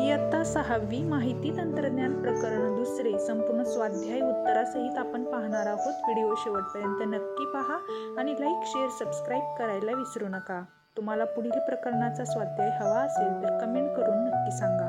इयत्ता सहावी माहिती तंत्रज्ञान प्रकरण दुसरे संपूर्ण स्वाध्याय उत्तरासहित आपण पाहणार आहोत. व्हिडिओ शेवटपर्यंत नक्की पहा आणि लाईक शेअर सबस्क्राईब करायला विसरू नका. तुम्हाला पुढील प्रकरणाचा स्वाध्याय हवा असेल तर कमेंट करून नक्की सांगा.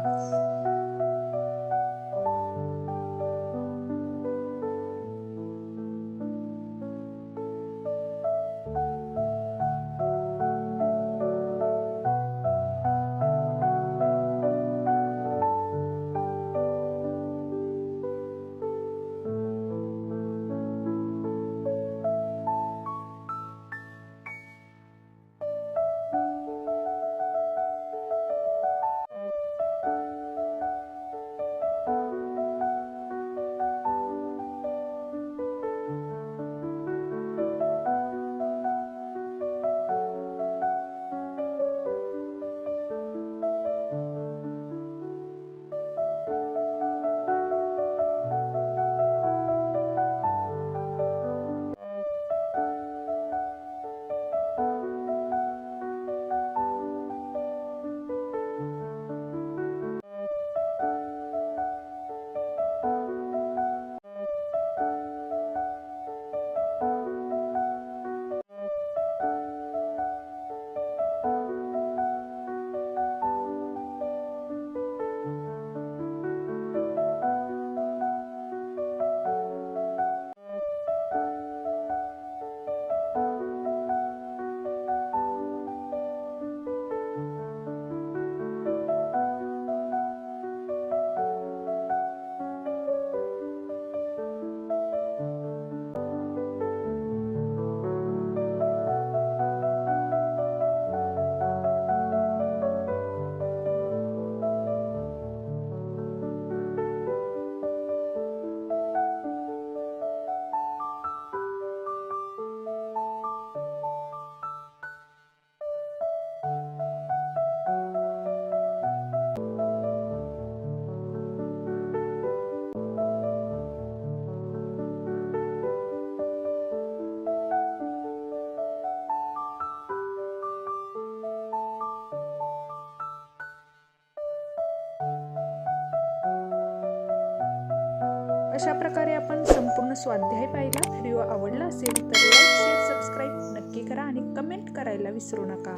अशा प्रकारे आपण संपूर्ण स्वाध्याय पाहिला. व्हिडिओ आवडला असेल तर लाईक शेअर सबस्क्राईब नक्की करा आणि कमेंट करायला विसरू नका.